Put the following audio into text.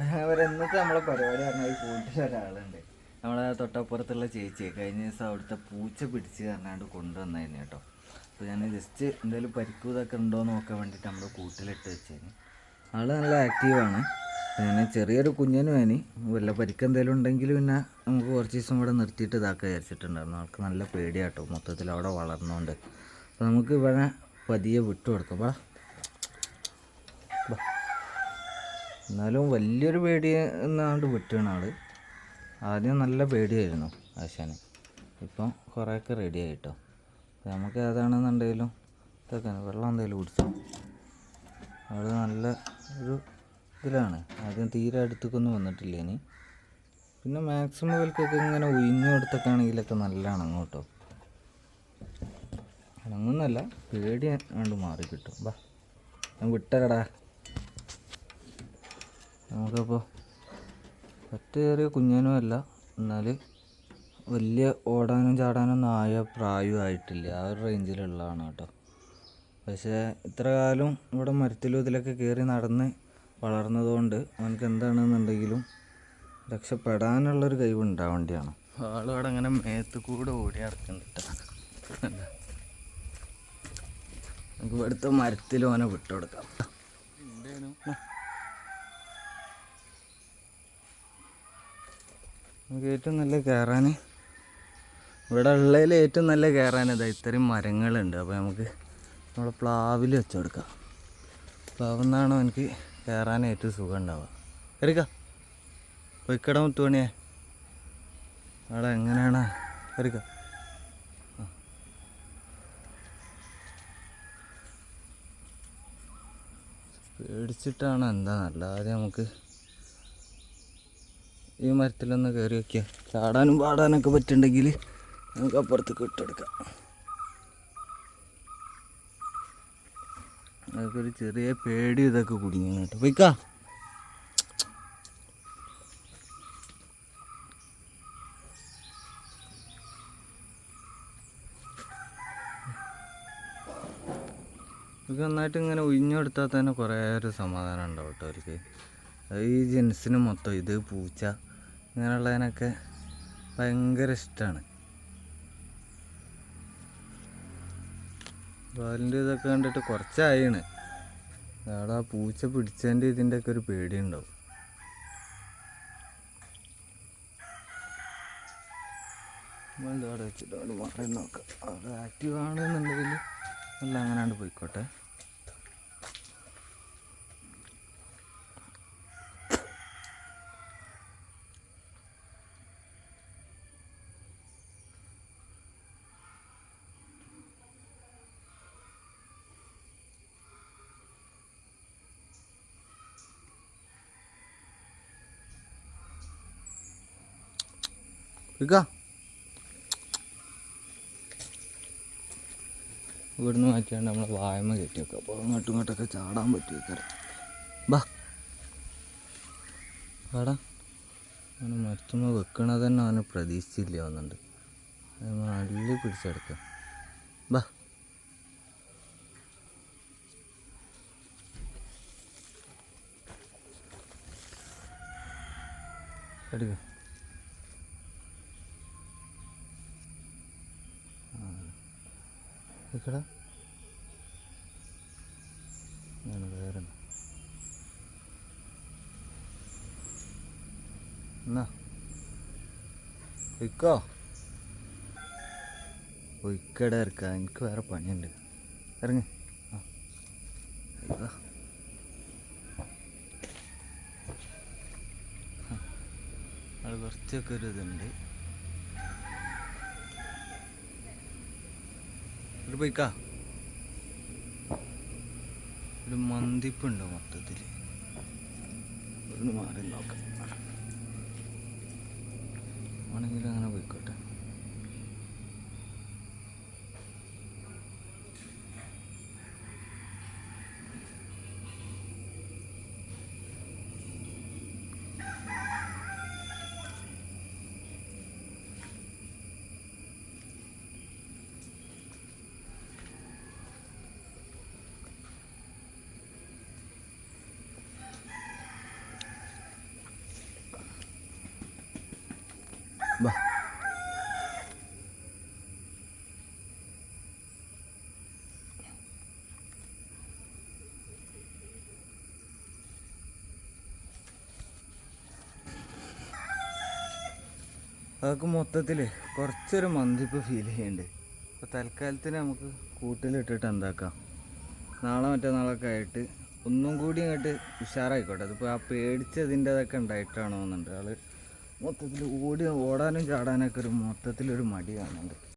ഇന്നത്തെ നമ്മളെ പരിപാടി പറഞ്ഞാൽ കൂട്ടിൽ ഒരാളുണ്ട്. നമ്മളെ തൊട്ടപ്പുറത്തുള്ള ചേച്ചി കഴിഞ്ഞ ദിവസം അവിടുത്തെ പൂച്ച പിടിച്ച് പറഞ്ഞാണ്ട് കൊണ്ടുവന്നതിന് കേട്ടോ. അപ്പോൾ ഞാൻ ജസ്റ്റ് എന്തെങ്കിലും പരിക്കൂതൊക്കെ ഉണ്ടോ എന്ന് നോക്കാൻ വേണ്ടിയിട്ട് നമ്മൾ കൂട്ടിലിട്ട് വെച്ചതിന് ആൾ നല്ല ആക്റ്റീവാണ് ഞാൻ ചെറിയൊരു കുഞ്ഞിന് വേനി വല്ല പരിക്ക് എന്തെങ്കിലും ഉണ്ടെങ്കിൽ പിന്നെ നമുക്ക് കുറച്ച് ദിവസം ഇവിടെ നിർത്തിയിട്ട് ഇതാക്കാൻ വിചാരിച്ചിട്ടുണ്ടായിരുന്നു. ആൾക്ക് നല്ല പേടിയാട്ടോ മൊത്തത്തിൽ അവിടെ വളർന്നുകൊണ്ട് അപ്പോൾ നമുക്ക് ഇവിടെ പതിയെ വിട്ടു കൊടുക്കാം. വാ. എന്നാലും വലിയൊരു പേടി എന്നാണ്ട് വിട്ടാണ് ആൾ. ആദ്യം നല്ല പേടിയായിരുന്നു ആശാന്. ഇപ്പം കുറേയൊക്കെ റെഡി ആയിട്ടോ. നമുക്ക് ഏതാണെന്നുണ്ടെങ്കിലും ഇതൊക്കെ വെള്ളം എന്തെങ്കിലും കുടിച്ചോ. ആൾ നല്ല ഒരു ഇതിലാണ്. ആദ്യം തീരെ അടുത്തേക്കൊന്നും വന്നിട്ടില്ല ഇനി. പിന്നെ മാക്സിമം ഇവർക്കൊക്കെ ഇങ്ങനെ ഉയിഞ്ഞു കൊടുത്തൊക്കെ ആണെങ്കിലൊക്കെ നല്ലതാണ് അങ്ങോട്ടോ കേട്ടോ അണങ്ങുന്നല്ല പേടി കണ്ട് മാറി കിട്ടും ബാ ഞാൻ വിട്ടരടാ. നമുക്കപ്പോൾ ഒറ്റയേറിയ ചെറിയ കുഞ്ഞനും അല്ല എന്നാൽ വലിയ ഓടാനും ചാടാനും ആയ പ്രായമായിട്ടില്ല ആ ഒരു റേഞ്ചിലുള്ളതാണ് കേട്ടോ. പക്ഷേ ഇത്ര കാലം ഇവിടെ മരത്തിലും ഇതിലൊക്കെ കയറി നടന്ന് വളർന്നതുകൊണ്ട് അവനക്ക് എന്താണെന്നുണ്ടെങ്കിലും രക്ഷപ്പെടാനുള്ളൊരു കഴിവ് ഉണ്ടാവേണ്ടിയാണ് ആളിവിടെ അങ്ങനെ മേത്ത് കൂടെ ഓടി നടക്കുന്നുണ്ട് നമുക്ക് ഇവിടുത്തെ മരത്തിൽ ഓനെ വിട്ടുകൊടുക്കാം നമുക്ക് ഏറ്റവും നല്ല കയറാൻ ഇവിടെ ഉള്ളതിൽ ഏറ്റവും നല്ല കയറാൻ ഇതാ ഇത്രയും മരങ്ങളുണ്ട്. അപ്പോൾ നമുക്ക് നമ്മളെ പ്ലാവിൽ വെച്ച് കൊടുക്കാം. പ്ലാവെന്നാണ് എനിക്ക് കയറാൻ ഏറ്റവും സുഖം ഉണ്ടാവുക. എടുക്ക പൊയ്ക്കട മുത്തുമണിയെ. അവിടെ എങ്ങനെയാണ്? എടുക്ക. പേടിച്ചിട്ടാണ് എന്താ ആദ്യം നമുക്ക് ഈ മരത്തിലൊന്ന് കയറി വയ്ക്കുക ചാടാനും പാടാനൊക്കെ പറ്റുന്നുണ്ടെങ്കിൽ നമുക്ക് അപ്പുറത്തേക്ക് ഇട്ടെടുക്കാം അതൊക്കെ ചെറിയ പേടി ഇതൊക്കെ കുടുങ്ങി കേട്ടോ. പോയിക്കാ. ഇത് നന്നായിട്ട് ഇങ്ങനെ ഉഴിഞ്ഞെടുത്താൽ തന്നെ കുറേ ഒരു സമാധാനം ഉണ്ടാവും കേട്ടോ അവർക്ക്. ഈ ജെൻസിന് മൊത്തം ഇത് പൂച്ച ഇങ്ങനെയുള്ളതിനൊക്കെ ഭയങ്കര ഇഷ്ടമാണ് പാലിന്റെ ഇതൊക്കെ കണ്ടിട്ട് കുറച്ചായാണ്. അവിടെ ആ പൂച്ച പിടിച്ചതിന്റെ ഇതിന്റെ ഒക്കെ ഒരു പേടിയുണ്ടാവും. നമ്മളിത് അവിടെ വെച്ചിട്ട് അവിടെ മാറി നോക്കാം അവിടെ ആക്റ്റീവ് ആണെന്നുണ്ടെങ്കിൽ എല്ലാം അങ്ങനെയാണ്ട് പോയിക്കോട്ടെ. വിൽക്കാം ഇവിടുന്ന് മാറ്റിയാണ്ട് നമ്മൾ വായമ കയറ്റി വെക്കുക അപ്പോൾ അങ്ങോട്ടും ഇങ്ങോട്ടൊക്കെ ചാടാൻ പറ്റും ബാ. വാടാ. അവന് മരത്തുമ്മ വെക്കണത് തന്നെ അവന് പ്രതീക്ഷിച്ചില്ല വന്നുണ്ട് നല്ല പിടിച്ചെടുക്കുക ബാ. എടുക്ക. എടുക്കടാ ഞാൻ വേറെ എന്നാ? ഇക്കോ ഒയ്ക്കട ഇറക്കാം. എനിക്ക് വേറെ പണിയുണ്ട്. ഇറങ്ങി. കുറച്ചൊക്കെ ഒരു ഇതുണ്ട്. ഒരു പോയിക്കാ. ഒരു മന്തിപ്പുണ്ട് മൊത്തത്തിൽ ഒന്ന് മാറി നോക്കാം. ആണെങ്കിൽ അങ്ങനെ പോയിക്കോട്ടെ. ബാ അതൊക്കെ മൊത്തത്തിൽ കുറച്ചൊരു മന്തിപ്പ് ഫീൽ ചെയ്യുന്നുണ്ട് അപ്പോൾ തൽക്കാലത്തിന് നമുക്ക് കൂട്ടിലിട്ടിട്ട് എന്താക്കാം? നാളെ മറ്റന്നാളൊക്കെ ആയിട്ട് ഒന്നും കൂടി ഇങ്ങോട്ട് ഉഷാറായിക്കോട്ടെ. അതിപ്പോൾ ആ പേടിച്ചതിന്റെതൊക്കെ ഉണ്ടായിട്ടാണോ എന്നുണ്ട് ആൾ മൊത്തത്തിൽ ഓടി ഓടാനും ചാടാനൊക്കെ ഒരു മൊത്തത്തിലൊരു മടി കാണുന്നുണ്ട്